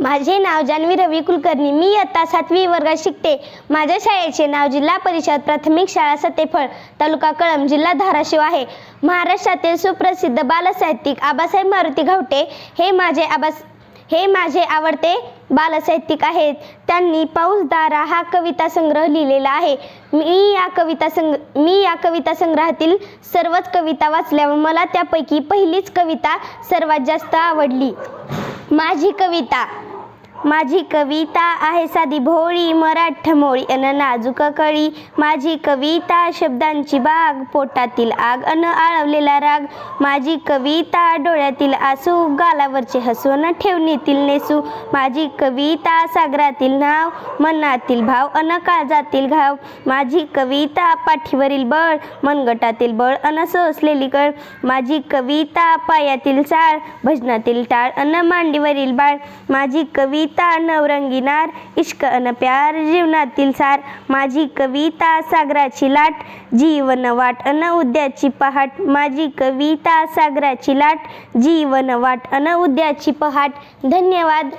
माझे नाव जान्हवी रवी कुलकर्णी. मी इयत्ता सातवी वर्गात शिकते. माझ्या शाळेचे नाव जिल्हा परिषद प्राथमिक शाळा सतेफळ तालुका कळंब जिल्हा धाराशिव आहे. महाराष्ट्रातील सुप्रसिद्ध बालसाहित्यिक आबासाहेब मारुती घावटे हे माझे आबास हे माझे आवडते बालसाहित्यिक आहेत. त्यांनी पाऊसदारा हा कविता संग्रह लिहिलेला आहे. मी या कविता संग मी या कविता संग्रहातील सर्वच कविता वाचल्यावर मला त्यापैकी पहिलीच कविता सर्वात जास्त आवडली. माझी कविता माझी कविता आहे साधी भोळी मराठ मोळी अन नाजूक कळी. माझी कविता शब्दांची बाग पोटातील आग अन आळवलेला राग. माझी कविता डोळ्यातील आसू गालावरचे हसू अन ठेवणीतील नेसू. माझी कविता सागरातील नाव मनातील भाव अन काळजातील घाव. माझी कविता पाठीवरील बळ मनगटातील बळ अन सोसलेली कळ. माझी कविता पायातील चाळ भजनातील टाळ अन मांडीवरील बाळ. माझी कविता नवरंगी नार इश्क अन प्यार जीवनातील सार. माझी कविता सागराची लाट जीवन वाट अन उद्याची पहाट. माझी कविता सागराची लाट जीवन वाट अन उद्याची पहाट. धन्यवाद.